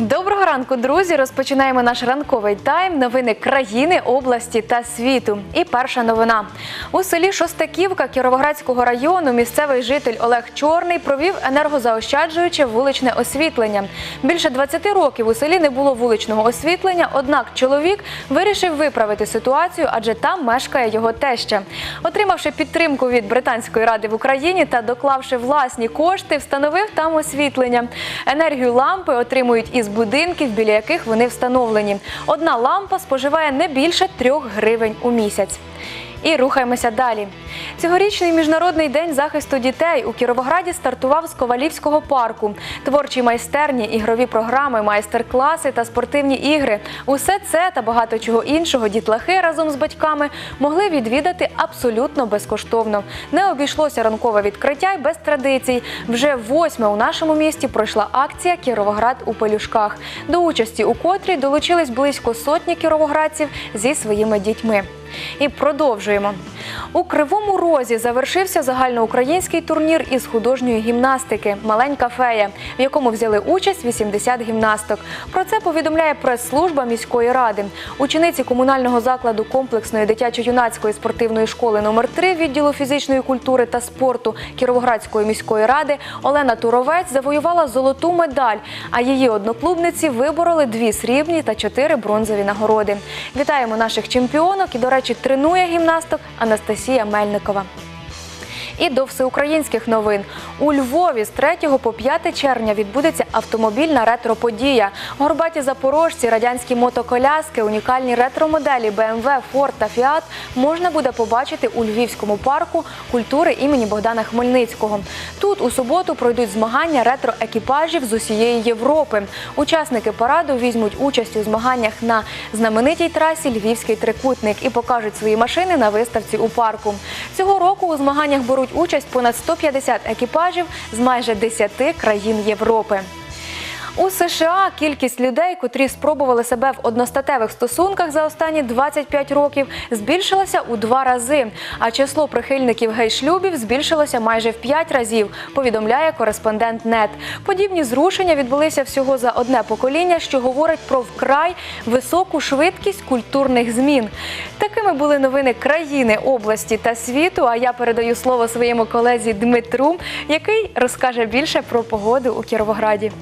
Доброго ранку, друзі! Розпочинаємо наш ранковий тайм. Новини країни, області та світу. І перша новина у селі Шостаківка Кіровоградського району. Місцевий житель Олег Чорний провів енергозаощаджуюче вуличне освітлення. Більше 20 років у селі не було вуличного освітлення. Однак чоловік вирішив виправити ситуацію, адже там мешкає його теща. Отримавши підтримку від британської ради в Україні та доклавши власні кошти, встановив там освітлення. Енергію лампи отримують із будинків, біля яких вони встановлені. Одна лампа споживає не більше трьох гривень у місяць. І рухаємося далі. Цьогорічний міжнародний день захисту дітей у Кіровограді стартував з Ковалівського парку. Творчі майстерні, ігрові програми, майстер-класи та спортивні ігри. Усе це та багато чого іншого дітлахи разом з батьками могли відвідати абсолютно безкоштовно. Не обійшлося ранкове відкриття й без традицій. Вже восьме у нашому місті пройшла акція Кіровоград у пелюшках, до участі у котрій долучились близько сотні кіровоградців зі своїми дітьми. І продовжуємо. У Кривому Розі завершився загальноукраїнський турнір із художньої гімнастики Маленька фея, в якому взяли участь 80 гімнасток. Про це повідомляє прес-служба міської ради. Учениці комунального закладу комплексної дитячо-юнацької спортивної школи номер 3 відділу фізичної культури та спорту Кіровоградської міської ради Олена Туровець завоювала золоту медаль. А її одноклубниці вибороли дві срібні та чотири бронзові нагороди. Вітаємо наших чемпіонок і, до речі, тренує гімнасток Анастасія Мельникова. І до всеукраїнських новин у Львові з 3 по 5 червня відбудеться автомобільна ретро-подія. Горбаті запорожці, радянські мотоколяски, унікальні ретро-моделі BMW, Ford та Fiat можна буде побачити у Львівському парку культури імені Богдана Хмельницького. Тут у суботу пройдуть змагання ретро-екіпажів з усієї Європи. Учасники параду візьмуть участь у змаганнях на знаменитій трасі Львівський трикутник і покажуть свої машини на виставці у парку. Цього року у змаганнях беруть участь понад 150 екіпажів з майже 10 країн Європи. У США кількість людей, котрі спробували себе в одностатевих стосунках за останні 25 років, збільшилася у два рази. А число прихильників гей-шлюбів збільшилося майже в 5 разів. Повідомляє кореспондент НЕТ. Подібні зрушення відбулися всього за одне покоління, що говорить про вкрай високу швидкість культурних змін. Такими були новини країни, області та світу. А я передаю слово своєму колезі Дмитру, який розкаже більше про погоду у Кіровограді.